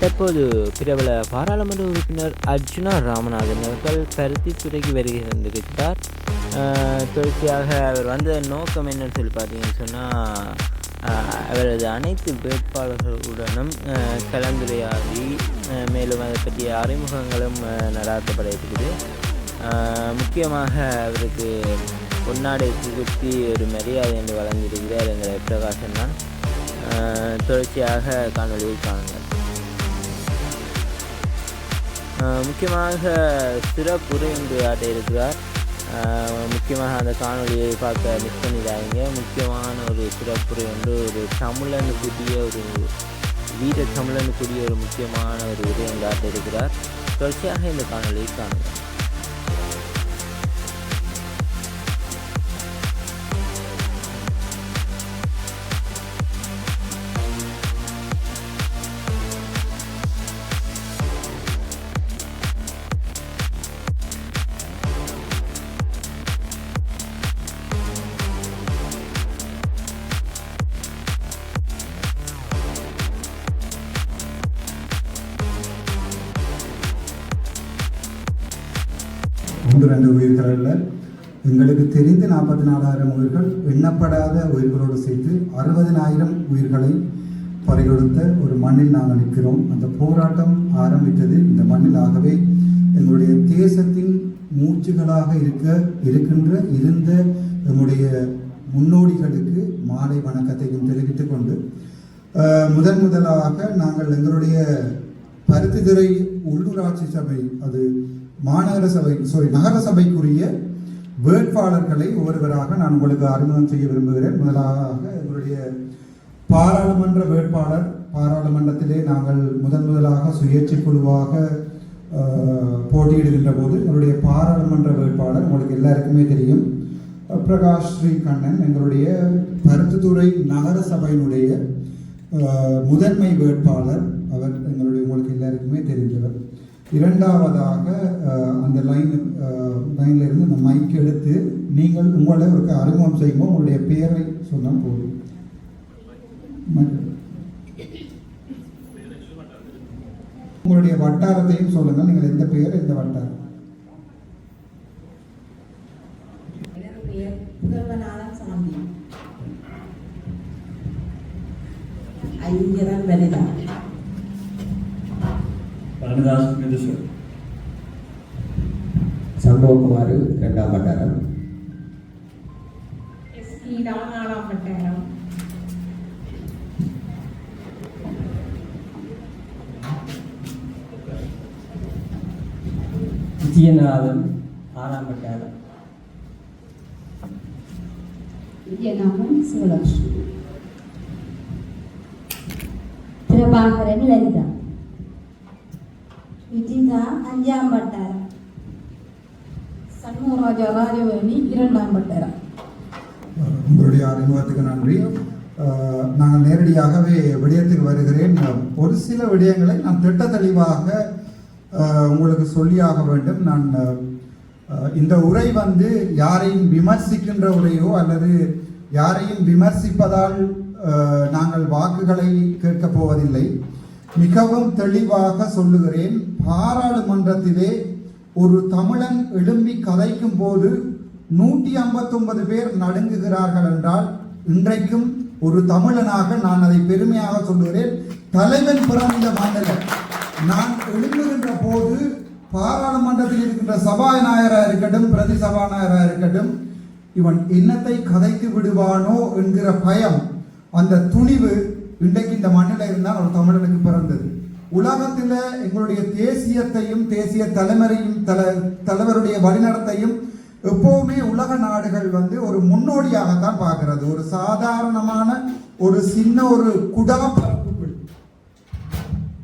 தற்போது பிரபல பாராளுமன்ற உறுப்பினர் அர்ஜுனா ராமநாதன் அவர்கள் பருத்தித்துறைக்கு வருகை தந்திருக்கிறார். தொடர்ச்சியாக அவர் வந்த நோக்கம் என்னன்னு சொல்லி பார்த்தீங்கன்னு சொன்னால் அவரது அனைத்து வேட்பாளர்களுடனும் கலந்துரையாடி மேலும் அதை பற்றிய அறிமுகங்களும் நடாத்தப்பட இருக்குது. முக்கியமாக அவருக்கு பொன்னாடை புகுத்தி ஒரு மரியாதை என்று வழங்கியிருக்கிறார் எங்கள் பிரகாசன் தான். தொடர்ச்சியாக காணொலியை காணுங்கள். முக்கியமாக சிறப்புரை என்று ஆட்ட இருக்கிறார் முக்கியமாக அந்த காணொலியை பார்க்க மிஸ் பண்ணிடாதீங்க முக்கியமான ஒரு சிறப்புரை வந்து ஒரு தமிழனுக்குரிய ஒரு வீர தமிழனுக்குரிய ஒரு முக்கியமான ஒரு உரை என்று ஆட்ட இருக்கிறார் தொடர்ச்சியாக இந்த காணொலியை காணுங்கள். ரெண்டு உயிர்கள் அல்ல எங்களுக்கு தெரிந்த நாற்பத்தி நாலாயிரம் உயிர்கள் எண்ணப்படாத உயிர்களோடு சேர்த்து அறுபதினாயிரம் உயிர்களை பறிகொடுத்த ஒரு மண்ணில் நாங்கள் நிற்கிறோம். அந்த போராட்டம் ஆரம்பித்தது இந்த மண்ணில் ஆகவே எங்களுடைய தேசத்தின் மூச்சுகளாக இருக்க இருக்கின்ற இருந்த எங்களுடைய முன்னோடிகளுக்கு மாலை வணக்கத்தையும் தெரிவித்துக் கொண்டு முதன் முதலாக நாங்கள் எங்களுடைய பருத்தித்துறை உள்ளூராட்சி சபை அது மாநகர சபை சாரி நகர சபைக்குரிய வேட்பாளர்களை ஒருவராக நான் உங்களுக்கு அறிமுகம் செய்ய விரும்புகிறேன். முதலாக எங்களுடைய பாராளுமன்ற வேட்பாளர். பாராளுமன்றத்திலே நாங்கள் முதன் முதலாக சுயேட்சை குழுவாக போட்டியிடுகின்ற போது எங்களுடைய பாராளுமன்ற வேட்பாளர் உங்களுக்கு எல்லாருக்குமே தெரியும். பிரகாஷ் ஸ்ரீ கண்ணன் எங்களுடைய பருத்துத்துறை நகர சபையினுடைய முதன்மை வேட்பாளர். அவர் எங்களுடைய உங்களுக்கு எல்லாருக்குமே தெரிஞ்சவர் இரண்டாவதாக அந்த லைன் லைன்ல இருந்து அந்த மைக் எடுத்து நீங்கள் உங்களை ஒரு அறிமுகம் செய்யும்போது உங்களுடைய பெயரை சொன்னால் போதும். உங்களுடைய வட்டாரத்தையும் சொல்லுங்கள் நீங்கள் எந்த பெயர் எந்த வட்டாரம்? ஐங்கரன் வனிதா ராமதாஸ் ரெண்டாம் வட்டாரம். எஸ்பி நாலாம் வட்டாரம். விஜயநாதன் ஆறாம் வட்டாரம். விஜயநாதன் சிவலட்சுமி. பிரபாகரன் லலிதா. விஜிதா அஞ்சாம் வட்டாரம். ராஜா ராஜவேணி இரண்டாம் பட்டரா உங்களுடைய அறிமுகத்துக்கு நன்றி. நான் நாங்கள் நேரடியாகவே விடயத்துக்கு வருகிறேன். ஒரு சில விடயங்களை நான் திட்ட தெளிவாக உங்களுக்கு சொல்லியாக வேண்டும். நான் இந்த உரை வந்து யாரையும் விமர்சிக்கின்ற உரையோ அல்லது யாரையும் விமர்சிப்பதால் நாங்கள் வாக்குகளை கேட்கப் போவதில்லை. மிகவும் தெளிவாக சொல்லுகிறேன். பாராளுமன்றத்திலே ஒரு தமிழன் எழும்பி கதைக்கும் போது நூற்றி ஐம்பத்தொன்பது பேர் நடுங்குகிறார்கள் என்றால் இன்றைக்கும் ஒரு தமிழனாக நான் அதை பெருமையாக சொல்லுகிறேன். தலைவன் பிறந்த மாநிலம் நான் எழும்புகின்ற போது பாராளுமன்றத்தில் இருக்கின்ற சபாநாயகராக இருக்கட்டும் பிரதி சபாநாயகராக இருக்கட்டும் இவன் என்னத்தை கதைத்து விடுவானோ என்கிற பயம் அந்த துணிவு இன்றைக்கு இந்த மண்ணில் இருந்தால் ஒரு தமிழனுக்கு பிறந்தது. உலகத்தில் எங்களுடைய தேசியத்தையும் தேசிய தலைமறையும் தல தலைவருடைய வழிநடத்தையும் எப்பவுமே உலக நாடுகள் வந்து ஒரு முன்னோடியாகத்தான் பார்க்கிறது. ஒரு சாதாரணமான ஒரு சின்ன ஒரு குடா பரப்புக்குள்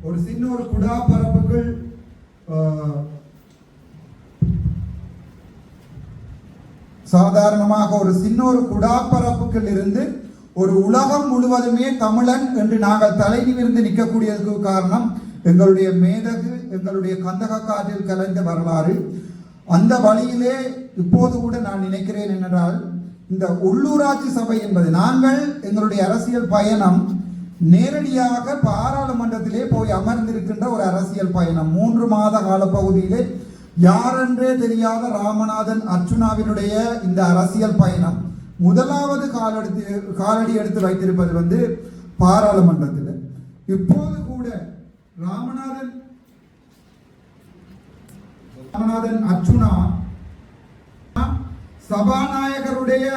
ஒரு சின்ன ஒரு குடா பரப்புக்குள் சாதாரணமாக ஒரு சின்ன ஒரு குடாப்பரப்புக்குள் இருந்து ஒரு உலகம் முழுவதுமே தமிழன் என்று நாங்கள் தலை நிமிர்ந்து நிற்கக்கூடியதுக்கு காரணம் எங்களுடைய மேதகு எங்களுடைய கந்தக காற்றில் கலைந்த வரலாறு. அந்த வழியிலே இப்போது கூட நான் நினைக்கிறேன் என்றால் இந்த உள்ளூராட்சி சபை என்பது நாங்கள் எங்களுடைய அரசியல் பயணம் நேரடியாக பாராளுமன்றத்திலே போய் அமர்ந்திருக்கின்ற ஒரு அரசியல் பயணம். மூன்று மாத கால பகுதியிலே யாரென்றே தெரியாத ராமநாதன் அர்ச்சுனாவினுடைய இந்த அரசியல் பயணம். முதலாவது காலெடுத்து காலடி எடுத்து வைத்திருப்பது வந்து பாராளுமன்றத்தில். இப்போது கூட ராமநாதன் ராமநாதன் அர்ச்சுனா சபாநாயகருடைய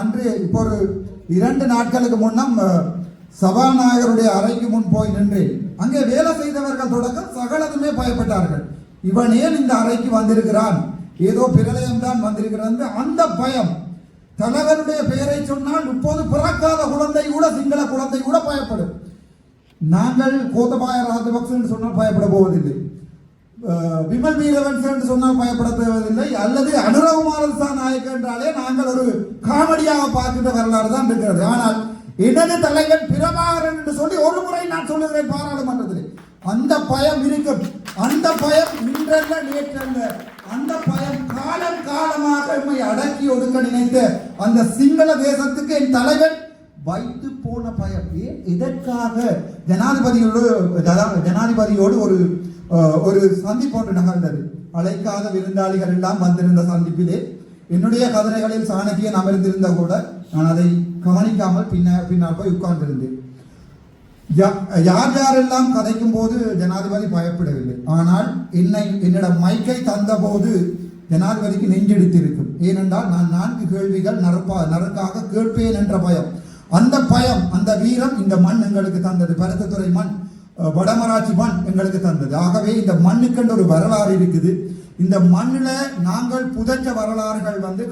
அன்று இப்போ ஒரு இரண்டு நாட்களுக்கு முன்னம் சபாநாயகருடைய அறைக்கு முன் போய் நின்று அங்கே வேலை செய்தவர்கள் தொடக்கம் சகலதுமே பயப்பட்டார்கள். இவன் ஏன் இந்த அறைக்கு வந்திருக்கிறான்? ஏதோ பிரளயம் தான் வந்திருக்கிறது. அந்த பயம். தலைவருடைய பெயரை சொன்னால் இப்போது பிறக்காத குழந்தை கூட சிங்கள குழந்தை கூட பயப்படும். நாங்கள் கோத்தபாய ராஜபக்சன் சொன்னால் பயப்பட போவதில்லை. விமல் வீரவன்சன் என்று சொன்னால் பயப்பட தேவதில்லை அல்லது அனுரகுமார நாயக் என்றாலே நாங்கள் ஒரு காமெடியாக பார்க்கின்ற வரலாறு தான் இருக்கிறது. ஆனால் இடது தலைவன் பிரபாகரன் என்று சொல்லி ஒரு முறை நான் சொல்லுகிறேன் பாராளுமன்றத்தில். அந்த பயம் இருக்கும். அந்த பயம் இன்றல்ல நேற்றல்ல. அந்த பயம் காலம் காலமாக நம்மை அடக்கி ஒடுக்க நினைத்த அந்த சிங்கள தேசத்துக்கு என் தலைவன் வைத்து போன பயம். ஏன் இதற்காக ஜனாதிபதியோடு ஜனாதிபதியோடு ஒரு ஒரு சந்திப்பு ஒன்று நகர்ந்தது. அழைக்காத விருந்தாளிகள் எல்லாம் வந்திருந்த சந்திப்பிலே. என்னுடைய கதனைகளில் சாணக்கியன் அமர்ந்திருந்த கூட நான் அதை கவனிக்காமல் பின்ன பின்னால் போய் உட்கார்ந்திருந்தேன். யார் யாரெல்லாம் கதைக்கும் போது ஜனாதிபதி பயப்படவில்லை? ஆனால் என்னை என்னிடம் மைக்கை தந்தபோது ஜனாதிபதிக்கு நெஞ்செடுத்திருக்கும். ஏனென்றால் நான் நான்கு கேள்விகள் நறுப்பா நறுக்காக கேட்பேன் என்ற பயம். அந்த பயம் அந்த வீரம் இந்த மண் எங்களுக்கு தந்தது. பருத்தத்துறை மண் வடமராட்சி மண் எங்களுக்கு தந்தது. ஆகவே இந்த மண்ணுக்கென்று ஒரு வரலாறு இருக்குது. இந்த மண்ணில் நாங்கள் புதைச்ச வரலாறுகள் வந்து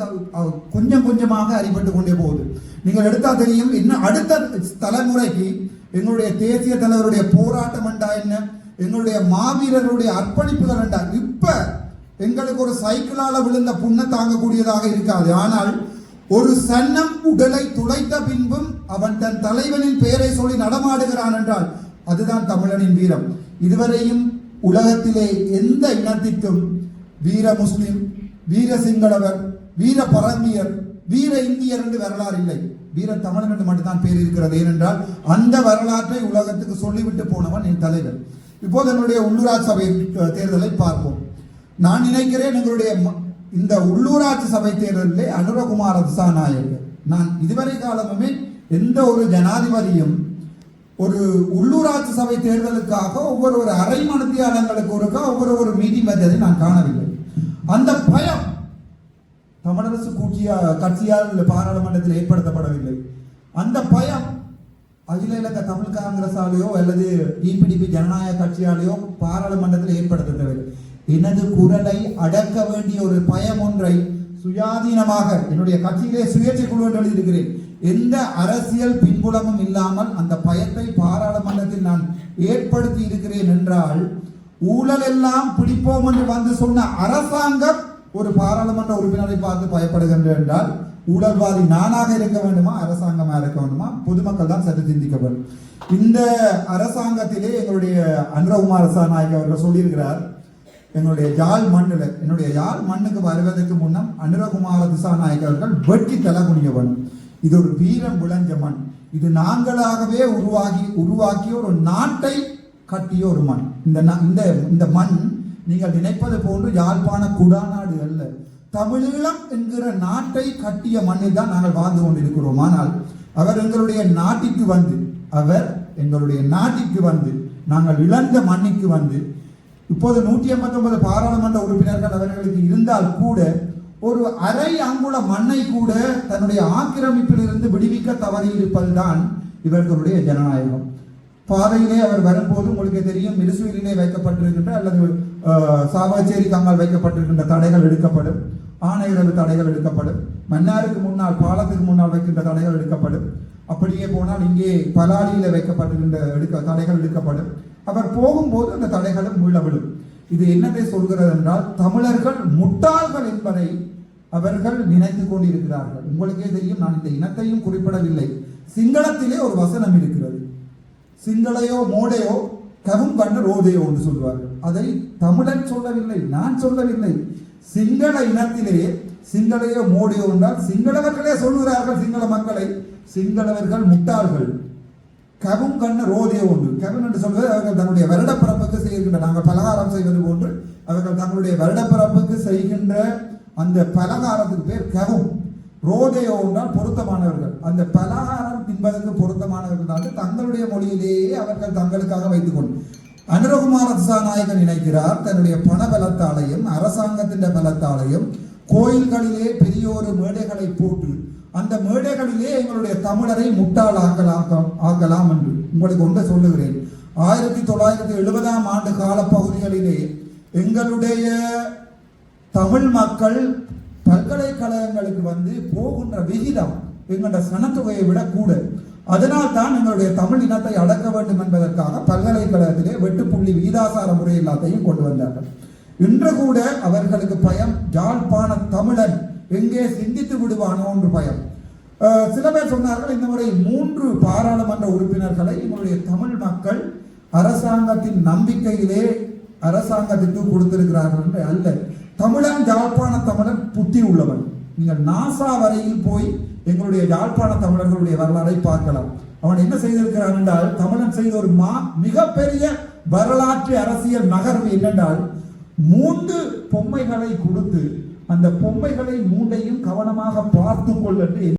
கொஞ்சம் கொஞ்சமாக அறிபட்டு கொண்டே போகுது. நீங்கள் எடுத்தால் தெரியும் இன்னும் அடுத்த தலைமுறைக்கு எங்களுடைய தேசிய தலைவருடைய போராட்டம் என்றா என்ன? எங்களுடைய மாவீரருடைய அர்ப்பணிப்புகள் என்றா? இப்ப எங்களுக்கு ஒரு சைக்கிளால விழுந்த புண்ணை தாங்கக்கூடியதாக இருக்காது. ஆனால் ஒரு சன்னம் உடலை துளைத்த பின்பும் அவன் தன் தலைவனின் பெயரை சொல்லி நடமாடுகிறான் என்றால் அதுதான் தமிழனின் வீரம். இதுவரையும் உலகத்திலே எந்த இனத்திற்கும் வீர முஸ்லிம் வீர சிங்களவர் வீர பரங்கியர் வீர இந்தியர் என்று வரலாறு இல்லை. வீர தமிழன் என்று மட்டும்தான் பேர் இருக்கிறது. ஏனென்றால் அந்த வரலாற்றை உலகத்துக்கு சொல்லிவிட்டு போனவன் என் தலைவர். இப்போது என்னுடைய உள்ளூராட்சி சபை தேர்தலை பார்ப்போம். நான் நினைக்கிறேன் எங்களுடைய ம- இந்த உள்ளூராட்சி சபை தேர்தலிலே அனுரகுமார திசாநாயகர். நான் இதுவரை காலமுமே எந்த ஒரு ஜனாதிபதியும் ஒரு உள்ளூராட்சி சபை தேர்தலுக்காக ஒவ்வொரு ஒரு அரை மணித்தியாலங்களுக்கு ஒருக்கா ஒவ்வொரு ஒரு நீதிமன்றத்தை வந்ததை நான் காணவில்லை. தமிழரசு கூட்டிய கட்சியால் பாராளுமன்றத்தில் ஏற்படுத்தப்படவில்லை. அந்த பயம் அகில இலக்க தமிழ் காங்கிரஸாலேயோ அல்லது டிபிடிபி ஜனநாயக கட்சியாலேயோ பாராளுமன்றத்தில் ஏற்படுத்தவில்லை எனது குரலை அடக்க வேண்டிய ஒரு பயம் ஒன்றை சுயாதீனமாக என்னுடைய கட்சியிலே சுயேட்சை குழு என்று எழுதியிருக்கிறேன். எந்த அரசியல் பின்புலமும் இல்லாமல் அந்த பயத்தை பாராளுமன்றத்தில் நான் ஏற்படுத்தி இருக்கிறேன் என்றால் ஊழல் எல்லாம் பிடிப்போம் என்று வந்து சொன்ன அரசாங்கம் ஒரு பாராளுமன்ற உறுப்பினரை பார்த்து பயப்படுகின்ற என்றால் ஊழல்வாதி நானாக இருக்க வேண்டுமா அரசாங்கமாக இருக்க வேண்டுமா? பொதுமக்கள் தான் சற்று சிந்திக்க வேண்டும். இந்த அரசாங்கத்திலே எங்களுடைய அனுரகுமார சாநாயக் அவர்கள் சொல்லியிருக்கிறார் எங்களுடைய யாழ் மண்ணில் என்னுடைய யாழ் மண்ணுக்கு வருவதற்கு முன்னம் அனுரகுமார திசாநாயக் அவர்கள் வெட்டி தலை குனிய வேணும் இது ஒரு வீரம் விளைஞ்ச மண். இது நாங்களாகவே உருவாகி உருவாக்கிய ஒரு நாட்டை கட்டிய ஒரு மண். இந்த இந்த இந்த மண் நீங்கள் நினைப்பது போன்று யாழ்ப்பாண குடாநாடு அல்ல. தமிழீழம் என்கிற நாட்டை கட்டிய மண்ணில் தான் நாங்கள் வாழ்ந்து கொண்டிருக்கிறோம். ஆனால் அவர் எங்களுடைய நாட்டிற்கு வந்து அவர் எங்களுடைய நாட்டிற்கு வந்து நாங்கள் இழந்த மண்ணிற்கு வந்து இப்போது நூற்றி எண்பத்தொன்பது பாராளுமன்ற உறுப்பினர்கள் அவர்களுக்கு இருந்தால் கூட ஒரு அரை அங்குல மண்ணை கூட தன்னுடைய ஆக்கிரமிப்பிலிருந்து விடுவிக்க தவறியிருப்பதுதான் இவர்களுடைய ஜனநாயகம். பாதையிலே அவர் வரும்போது உங்களுக்கு தெரியும் மிருசுவிலே வைக்கப்பட்டிருக்கின்ற அல்லது சாவாச்சேரி சாவகச்சேரி கங்கால் வைக்கப்பட்டிருக்கின்ற தடைகள் எடுக்கப்படும். ஆணையரவு தடைகள் எடுக்கப்படும். மன்னாருக்கு முன்னால் பாலத்துக்கு முன்னால் வைக்கின்ற தடைகள் எடுக்கப்படும். அப்படியே போனால் இங்கே பலாலியில் வைக்கப்பட்டிருக்கின்ற எடுக்க தடைகள் எடுக்கப்படும். அவர் போகும்போது அந்த தடைகளும் உள்ளவிடும் இது என்னவே சொல்கிறது என்றால் தமிழர்கள் முட்டாள்கள் என்பதை அவர்கள் நினைத்து கொண்டிருக்கிறார்கள். உங்களுக்கே தெரியும் நான் இந்த இனத்தையும் குறிப்பிடவில்லை. சிங்களத்திலே ஒரு வசனம் இருக்கிறது. சிங்களையோ மோடையோ கவும் கண்ட ரோதையோ என்று சொல்வார்கள் அதை தமிழன் சொல்லவில்லை நான் சொல்லவில்லை. சிங்கள இனத்திலே சிங்களையோ மோடையோ என்றால் சிங்களவர்களே சொல்கிறார்கள் சிங்கள மக்களை. சிங்களவர்கள் முட்டாள்கள். கவும் கண்ண ரோதே ஒன்று. கவன் என்று சொல்வது அவர்கள் தன்னுடைய வருடப்பிறப்புக்கு செய்கின்ற நாங்கள் பலகாரம் செய்வது போன்று அவர்கள் தங்களுடைய வருடப்பிறப்புக்கு செய்கின்ற அந்த பலகாரத்துக்கு பேர் கவும் ரோதேயோ பொருத்தமானவர்கள். அந்த பலகாரம் தின்பதற்கு பொருத்தமானவர்கள் தான். தங்களுடைய மொழியிலேயே அவர்கள் தங்களுக்காக வைத்துக் கொண்டு. அனுரகுமார திசாநாயகன் நினைக்கிறார் தன்னுடைய பண பலத்தாலையும் அரசாங்கத்தின் பலத்தாலையும் கோயில்களிலே பெரிய ஒரு மேடைகளை போட்டு அந்த மேடைகளிலே எங்களுடைய தமிழரை முட்டாளாக்கலாம் ஆக்கலாம் என்று உங்களுக்கு ஒன்று சொல்லுகிறேன். ஆயிரத்தி தொள்ளாயிரத்தி எழுபதாம் ஆண்டு காலப்பகுதிகளிலே எங்களுடைய தமிழ் மக்கள் பல்கலைக்கழகங்களுக்கு வந்து போகின்ற விகிதம் எங்களுடைய சனத்தொகையை விட கூட. அதனால் தான் எங்களுடைய தமிழ் இனத்தை அடக்க வேண்டும் என்பதற்காக பல்கலைக்கழகத்திலே வெட்டுப்புள்ளி விகிதாசார முறை எல்லாத்தையும் கொண்டு வந்தார்கள். இன்று கூட அவர்களுக்கு பயம் ஜாழ்ப்பாண தமிழன் எங்கே சிந்தித்து விடுவானோ என்று பயம். சில பேர் சொன்னார்கள் இந்த முறை மூன்று பாராளுமன்ற உறுப்பினர்களை எங்களுடைய தமிழ் மக்கள் அரசாங்கத்தின் நம்பிக்கையிலே அரசாங்கத்திற்கு கொடுத்திருக்கிறார்கள் என்று அல்ல. தமிழன் ஜாழ்ப்பாண தமிழன் புத்தி உள்ளவன். நீங்கள் நாசா வரையில் போய் எங்களுடைய யாழ்ப்பாண தமிழர்களுடைய வரலாறை பார்க்கலாம். அவன் என்ன செய்திருக்கிறான் என்றால் தமிழன் செய்த ஒரு மா மிகப்பெரிய வரலாற்று அரசியல் நகர்வு என்னென்றால் மூன்று பொம்மைகளை கொடுத்து அந்த பொம்மைகளை மூன்றையும் கவனமாக பார்த்து கொள்ளட்டு